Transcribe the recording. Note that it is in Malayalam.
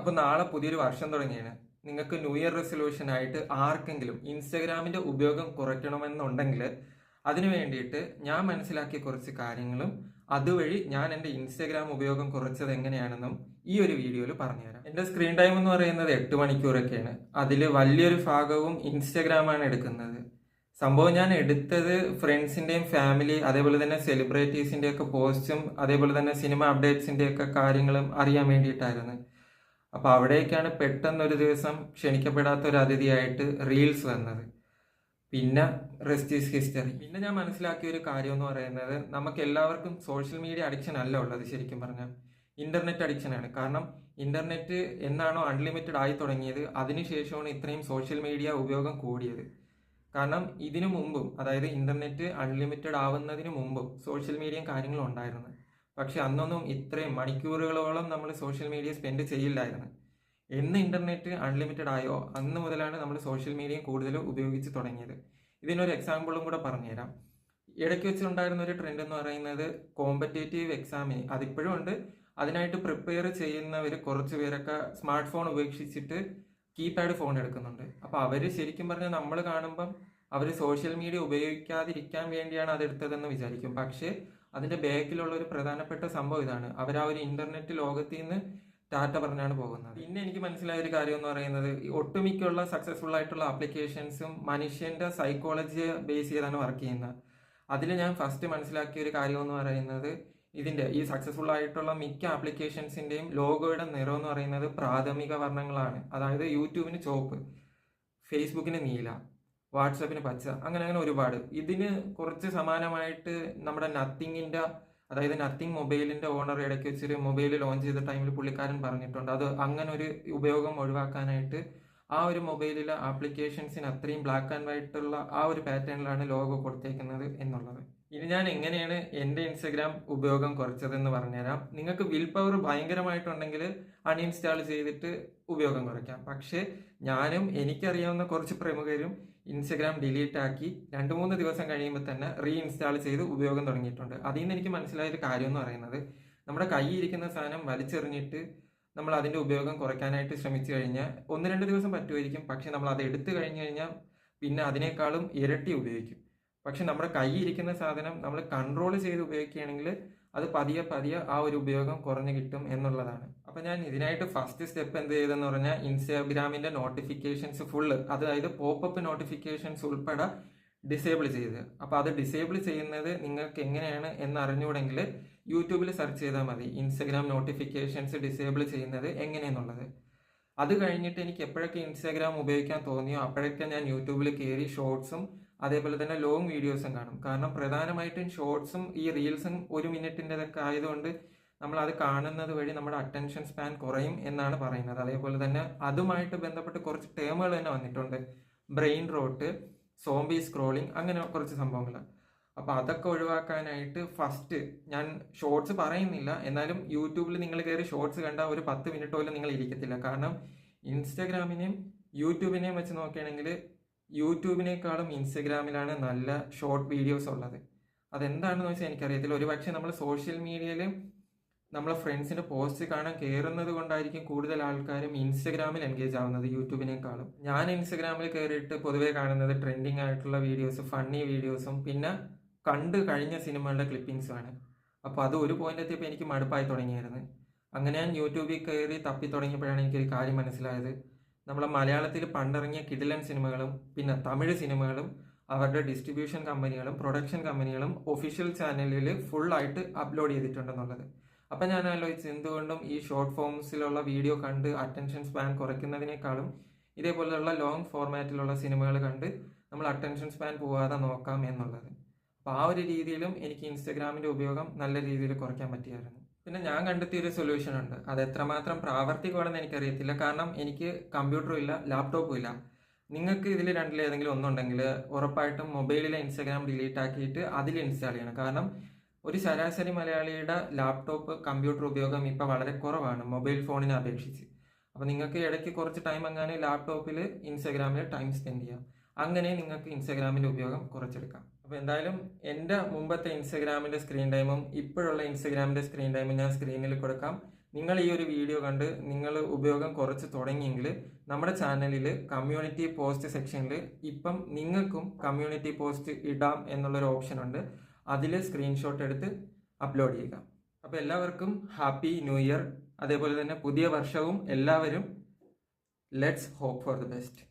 അപ്പോൾ നാളെ പുതിയൊരു വർഷം തുടങ്ങിയാണ് നിങ്ങൾക്ക് ന്യൂ ഇയർ റെസൊല്യൂഷൻ ആയിട്ട് ആർക്കെങ്കിലും ഇൻസ്റ്റഗ്രാമിന്റെ ഉപയോഗം കുറയ്ക്കണമെന്നുണ്ടെങ്കിൽ അതിനു വേണ്ടിയിട്ട് ഞാൻ മനസ്സിലാക്കിയ കുറച്ച് കാര്യങ്ങളും അതുവഴി ഞാൻ എന്റെ ഇൻസ്റ്റഗ്രാം ഉപയോഗം കുറച്ചത് എങ്ങനെയാണെന്നും ഈ ഒരു വീഡിയോയിൽ പറഞ്ഞുതരാം. എന്റെ സ്ക്രീൻ ടൈം എന്ന് പറയുന്നത് എട്ട് മണിക്കൂറൊക്കെയാണ്. അതിൽ വലിയൊരു ഭാഗവും ഇൻസ്റ്റഗ്രാമാണ് എടുക്കുന്നത്. സംഭവം ഞാൻ എടുത്തത് ഫ്രണ്ട്സിന്റെയും ഫാമിലി അതേപോലെ തന്നെ സെലിബ്രിറ്റീസിന്റെയൊക്കെ പോസ്റ്റും അതേപോലെ തന്നെ സിനിമ അപ്ഡേറ്റ്സിന്റെയൊക്കെ കാര്യങ്ങളും അറിയാൻ വേണ്ടിയിട്ടായിരുന്നു. അപ്പൊ അവിടേക്കാണ് പെട്ടെന്ന് ഒരു ദിവസം ക്ഷണിക്കപ്പെടാത്ത ഒരു അതിഥിയായിട്ട് റീൽസ് വന്നത്. പിന്നെ റെസ്റ്റ് ഈസ് ഹിസ്റ്ററി പിന്നെ ഞാൻ മനസ്സിലാക്കിയ ഒരു കാര്യം എന്ന് പറയുന്നത് നമുക്ക് എല്ലാവർക്കും സോഷ്യൽ മീഡിയ അഡിക്ഷൻ അല്ല ഉള്ളത് ശരിക്കും പറഞ്ഞാൽ. ഇന്റർനെറ്റ് അഡിക്ഷൻ ആണ്. കാരണം ഇന്റർനെറ്റ് എന്നാണോ അൺലിമിറ്റഡ് ആയി തുടങ്ങിയത് അതിനുശേഷമാണ് ഇത്രയും സോഷ്യൽ മീഡിയ ഉപയോഗം കൂടിയത്. കാരണം ഇതിനു മുമ്പും അതായത് ഇന്റർനെറ്റ് അൺലിമിറ്റഡ് ആവുന്നതിന് മുമ്പും സോഷ്യൽ മീഡിയയും കാര്യങ്ങളും ഉണ്ടായിരുന്നു പക്ഷെ അന്നൊന്നും ഇത്രയും മണിക്കൂറുകളോളം നമ്മൾ സോഷ്യൽ മീഡിയ സ്പെൻഡ് ചെയ്യില്ലായിരുന്നു. എന്ന് ഇന്റർനെറ്റ് അൺലിമിറ്റഡ് ആയോ? അന്ന് മുതലാണ് നമ്മൾ സോഷ്യൽ മീഡിയ കൂടുതൽ ഉപയോഗിച്ച് തുടങ്ങിയത്. ഇതിനൊരു എക്സാമ്പിളും കൂടെ പറഞ്ഞുതരാം. ഇടയ്ക്ക് വെച്ചുണ്ടായിരുന്ന ഒരു ട്രെൻഡ് എന്ന് പറയുന്നത് കോമ്പറ്റേറ്റീവ് എക്സാമിന് അതിപ്പോഴും ഉണ്ട്. അതിനായിട്ട് പ്രിപ്പയർ ചെയ്യുന്നവർ കുറച്ച് പേരൊക്കെ സ്മാർട്ട് ഫോൺ ഉപേക്ഷിച്ചിട്ട് കീപാഡ് ഫോൺ എടുക്കുന്നുണ്ട്. അപ്പോൾ അവർ ശരിക്കും പറഞ്ഞാൽ നമ്മൾ കാണുമ്പം അവർ സോഷ്യൽ മീഡിയ ഉപയോഗിക്കാതിരിക്കാൻ വേണ്ടിയാണ് അത് എടുത്തതെന്ന് വിചാരിക്കും. പക്ഷേ അതിന്റെ ബാക്കിലുള്ള ഒരു പ്രധാനപ്പെട്ട സംഭവം ഇതാണ്. അവർ ആ ഒരു ഇന്റർനെറ്റ് ലോകത്തിൽ നിന്ന് ടാറ്റ പറഞ്ഞാണ് പോകുന്നത്. പിന്നെ എനിക്ക് മനസ്സിലായ ഒരു കാര്യം എന്ന് പറയുന്നത് ഒട്ടുമിക്കുള്ള സക്സസ്ഫുൾ ആയിട്ടുള്ള ആപ്ലിക്കേഷൻസും മനുഷ്യന്റെ സൈക്കോളജിയെ ബേസ് ചെയ്താണ് വർക്ക് ചെയ്യുന്നത്. അതിൽ ഞാൻ ഫസ്റ്റ് മനസ്സിലാക്കിയ ഒരു കാര്യം എന്ന് പറയുന്നത് ഇതിന്റെ ഈ സക്സസ്ഫുൾ ആയിട്ടുള്ള മിക്ക ആപ്ലിക്കേഷൻസിന്റെയും ലോഗോയുടെ നിറം എന്ന് പറയുന്നത് പ്രാഥമിക വർണങ്ങളാണ്. അതായത് യൂട്യൂബിന് ചോപ്പ് ഫേസ്ബുക്കിന് നീല. വാട്സാപ്പിന് പച്ച. അങ്ങനെ അങ്ങനെ ഒരുപാട്. ഇതിന് കുറച്ച് സമാനമായിട്ട് നമ്മുടെ നത്തിങ്ങിന്റെ അതായത് നത്തിങ് മൊബൈലിന്റെ ഓണർ ഇടയ്ക്ക് വെച്ചൊരു മൊബൈൽ ലോഞ്ച് ചെയ്ത ടൈമിൽ പുള്ളിക്കാരൻ പറഞ്ഞിട്ടുണ്ട്. അത് അങ്ങനെ ഒരു ഉപയോഗം ഒഴിവാക്കാനായിട്ട് ആ ഒരു മൊബൈലിലെ ആപ്ലിക്കേഷൻസിന് അത്രയും ബ്ലാക്ക് ആൻഡ് വൈറ്റ് ഉള്ള ആ ഒരു പാറ്റേണിലാണ് ലോഗോ കൊടുത്തേക്കുന്നത് എന്നുള്ളത്. ഇനി ഞാൻ എങ്ങനെയാണ് എന്റെ ഇൻസ്റ്റഗ്രാം ഉപയോഗം കുറച്ചതെന്ന് പറഞ്ഞുതരാം. നിങ്ങൾക്ക് വിൽ പവർ ഭയങ്കരമായിട്ടുണ്ടെങ്കിൽ അൺഇൻസ്റ്റാൾ ചെയ്തിട്ട് ഉപയോഗം കുറയ്ക്കാം. പക്ഷേ ഞാനും എനിക്കറിയാവുന്ന കുറച്ച് പ്രമുഖരും ഇൻസ്റ്റഗ്രാം ഡിലീറ്റ് ആക്കി രണ്ട് മൂന്ന് ദിവസം കഴിയുമ്പോൾ തന്നെ റീഇൻസ്റ്റാൾ ചെയ്ത് ഉപയോഗം തുടങ്ങിയിട്ടുണ്ട്. അതിൽ നിന്ന് എനിക്ക് മനസ്സിലായ ഒരു കാര്യം എന്ന് പറയുന്നത് നമ്മുടെ കയ്യിൽ ഇരിക്കുന്ന സാധനം വലിച്ചെറിഞ്ഞിട്ട് നമ്മൾ അതിന്റെ ഉപയോഗം കുറയ്ക്കാനായിട്ട് ശ്രമിച്ചു കഴിഞ്ഞാൽ ഒന്ന് രണ്ട് ദിവസം പറ്റുമായിരിക്കും. പക്ഷെ നമ്മൾ അത് എടുത്തു കഴിഞ്ഞു കഴിഞ്ഞാൽ പിന്നെ അതിനേക്കാളും ഇരട്ടി ഉപയോഗിക്കും. പക്ഷെ നമ്മുടെ കയ്യിൽ ഇരിക്കുന്ന സാധനം നമ്മൾ കൺട്രോൾ ചെയ്ത് ഉപയോഗിക്കുകയാണെങ്കിൽ അത് പതിയെ പതിയെ ആ ഒരു ഉപയോഗം കുറഞ്ഞു കിട്ടും എന്നുള്ളതാണ്. അപ്പൊ ഞാൻ ഇതിനായിട്ട് ഫസ്റ്റ് സ്റ്റെപ്പ് എന്ത് ചെയ്തെന്ന് പറഞ്ഞാൽ ഇൻസ്റ്റാഗ്രാമിന്റെ നോട്ടിഫിക്കേഷൻസ് ഫുള്ള് അതായത് പോപ്പപ്പ് നോട്ടിഫിക്കേഷൻസ് ഉൾപ്പെടെ ഡിസേബിൾ ചെയ്ത്. അപ്പോൾ അത് ഡിസേബിൾ ചെയ്യുന്നത് നിങ്ങൾക്ക് എങ്ങനെയാണ് എന്ന് അറിഞ്ഞുകൂടെങ്കിൽ യൂട്യൂബിൽ സെർച്ച് ചെയ്താൽ മതി. ഇൻസ്റ്റാഗ്രാം നോട്ടിഫിക്കേഷൻസ് ഡിസേബിൾ ചെയ്യുന്നത് എങ്ങനെയെന്നുള്ളത്. അത് കഴിഞ്ഞിട്ട് എനിക്ക് എപ്പോഴൊക്കെ ഇൻസ്റ്റാഗ്രാം ഉപയോഗിക്കാൻ തോന്നിയോ അപ്പോഴൊക്കെ ഞാൻ യൂട്യൂബിൽ കയറി ഷോർട്സും അതേപോലെ തന്നെ ലോങ് വീഡിയോസും കാണും. കാരണം പ്രധാനമായിട്ടും ഷോർട്സും ഈ റീൽസും ഒരു മിനിറ്റിന്റെതൊക്കെ ആയതുകൊണ്ട് നമ്മൾ അത് കാണുന്നത് വഴി നമ്മുടെ അറ്റൻഷൻ സ്പാൻ കുറയും എന്നാണ് പറയുന്നത്. അതേപോലെ തന്നെ അതുമായിട്ട് ബന്ധപ്പെട്ട് കുറച്ച് ടേമുകൾ തന്നെ വന്നിട്ടുണ്ട്. ബ്രെയിൻ റോട്ട് സോംബി സ്ക്രോളിംഗ് അങ്ങനെ കുറച്ച് സംഭവങ്ങൾ. അപ്പൊ അതൊക്കെ ഒഴിവാക്കാനായിട്ട് ഫസ്റ്റ് ഞാൻ ഷോർട്സ് പറയുന്നില്ല. എന്നാലും യൂട്യൂബിൽ നിങ്ങൾ കയറി ഷോർട്സ് കണ്ട ഒരു പത്ത് മിനിറ്റ് പോലും നിങ്ങൾ ഇരിക്കത്തില്ല. കാരണം ഇൻസ്റ്റാഗ്രാമിനെയും യൂട്യൂബിനെയും വെച്ച് നോക്കുകയാണെങ്കിൽ യൂട്യൂബിനേക്കാളും ഇൻസ്റ്റഗ്രാമിലാണ് നല്ല ഷോർട്ട് വീഡിയോസ് ഉള്ളത്. അതെന്താണെന്ന് വെച്ചാൽ എനിക്കറിയത്തില്ല. ഒരുപക്ഷെ നമ്മൾ സോഷ്യൽ മീഡിയയിൽ നമ്മളെ ഫ്രണ്ട്സിന്റെ പോസ്റ്റ് കാണാൻ കയറുന്നത് കൊണ്ടായിരിക്കും കൂടുതൽ ആൾക്കാരും ഇൻസ്റ്റഗ്രാമിൽ എൻഗേജ് ആവുന്നത് യൂട്യൂബിനേക്കാളും ഞാൻ ഇൻസ്റ്റഗ്രാമിൽ കയറിയിട്ട് പൊതുവെ കാണുന്നത് ട്രെൻഡിങ് ആയിട്ടുള്ള വീഡിയോസ് ഫണ്ണി വീഡിയോസും പിന്നെ കണ്ടു കഴിഞ്ഞ സിനിമകളുടെ ക്ലിപ്പിങ്സുമാണ് അപ്പോൾ അത് ഒരു പോയിന്റ് എത്തിയപ്പോൾ എനിക്ക് മടുപ്പായി തുടങ്ങിയായിരുന്നു. അങ്ങനെ ഞാൻ യൂട്യൂബിൽ കയറി തപ്പി തുടങ്ങിയപ്പോഴാണ് എനിക്കൊരു കാര്യം മനസ്സിലായത്. നമ്മളെ മലയാളത്തിൽ പണ്ടിറങ്ങിയ കിടിലൻ സിനിമകളും പിന്നെ തമിഴ് സിനിമകളും അവരുടെ ഡിസ്ട്രിബ്യൂഷൻ കമ്പനികളും പ്രൊഡക്ഷൻ കമ്പനികളും ഒഫീഷ്യൽ ചാനലിൽ ഫുള്ളായിട്ട് അപ്ലോഡ് ചെയ്തിട്ടുണ്ടെന്നുള്ളത്. അപ്പം ഞാൻ ആലോചിച്ച് എന്തുകൊണ്ടും ഈ ഷോർട്ട് ഫോംസിലുള്ള വീഡിയോ കണ്ട് അറ്റൻഷൻ സ്പാൻ കുറയ്ക്കുന്നതിനേക്കാളും ഇതേപോലെയുള്ള ലോങ് ഫോർമാറ്റിലുള്ള സിനിമകൾ കണ്ട് നമ്മൾ അറ്റൻഷൻ സ്പാൻ പോവാതെ നോക്കാം എന്നുള്ളത്. അപ്പോൾ ആ ഒരു രീതിയിലും എനിക്ക് ഇൻസ്റ്റഗ്രാമിന്റെ ഉപയോഗം നല്ല രീതിയിൽ കുറയ്ക്കാൻ പറ്റിയായിരുന്നു. പിന്നെ ഞാൻ കണ്ടെത്തിയ ഒരു സൊല്യൂഷൻ ഉണ്ട്. അത് എത്രമാത്രം പ്രാവർത്തികമാണെന്ന് എനിക്കറിയത്തില്ല. കാരണം എനിക്ക് കമ്പ്യൂട്ടറും ഇല്ല ലാപ്ടോപ്പും ഇല്ല. നിങ്ങൾക്ക് ഇതിൽ രണ്ടിലേതെങ്കിലും ഒന്നുണ്ടെങ്കിൽ ഉറപ്പായിട്ടും മൊബൈലിലെ ഇൻസ്റ്റാഗ്രാം ഡിലീറ്റ് ആക്കിയിട്ട് അതിൽ ഇൻസ്റ്റാൾ ചെയ്യണം. കാരണം ഒരു ശരാശരി മലയാളിയുടെ ലാപ്ടോപ്പ് കമ്പ്യൂട്ടർ ഉപയോഗം ഇപ്പം വളരെ കുറവാണ് മൊബൈൽ ഫോണിനെ അപേക്ഷിച്ച്. അപ്പോൾ നിങ്ങൾക്ക് ഇടയ്ക്ക് കുറച്ച് ടൈം അങ്ങനെ ലാപ്ടോപ്പിൽ ഇൻസ്റ്റാഗ്രാമിൽ ടൈം സ്പെൻഡ് ചെയ്യാം. അങ്ങനെ നിങ്ങൾക്ക് ഇൻസ്റ്റാഗ്രാമിന്റെ ഉപയോഗം കുറച്ചെടുക്കാം. അപ്പോൾ എന്തായാലും എന്റെ മുമ്പത്തെ ഇൻസ്റ്റാഗ്രാമിന്റെ സ്ക്രീൻ ടൈമും ഇപ്പോഴുള്ള ഇൻസ്റ്റാഗ്രാമിന്റെ സ്ക്രീൻ ടൈമും ഞാൻ സ്ക്രീനിൽ കൊടുക്കാം. നിങ്ങൾ ഈ ഒരു വീഡിയോ കണ്ട് നിങ്ങൾ ഉപയോഗം കുറച്ച് തുടങ്ങിയെങ്കിൽ നമ്മുടെ ചാനലിൽ കമ്മ്യൂണിറ്റി പോസ്റ്റ് സെക്ഷനിൽ ഇപ്പം നിങ്ങൾക്കും കമ്മ്യൂണിറ്റി പോസ്റ്റ് ഇടാം എന്നുള്ളൊരു ഓപ്ഷൻ ഉണ്ട്. അതിൽ സ്ക്രീൻഷോട്ട് എടുത്ത് അപ്ലോഡ് ചെയ്യുക. അപ്പോൾ എല്ലാവർക്കും ഹാപ്പി ന്യൂ ഇയർ അതേപോലെ തന്നെ പുതിയ വർഷവും എല്ലാവരും let's hope for the best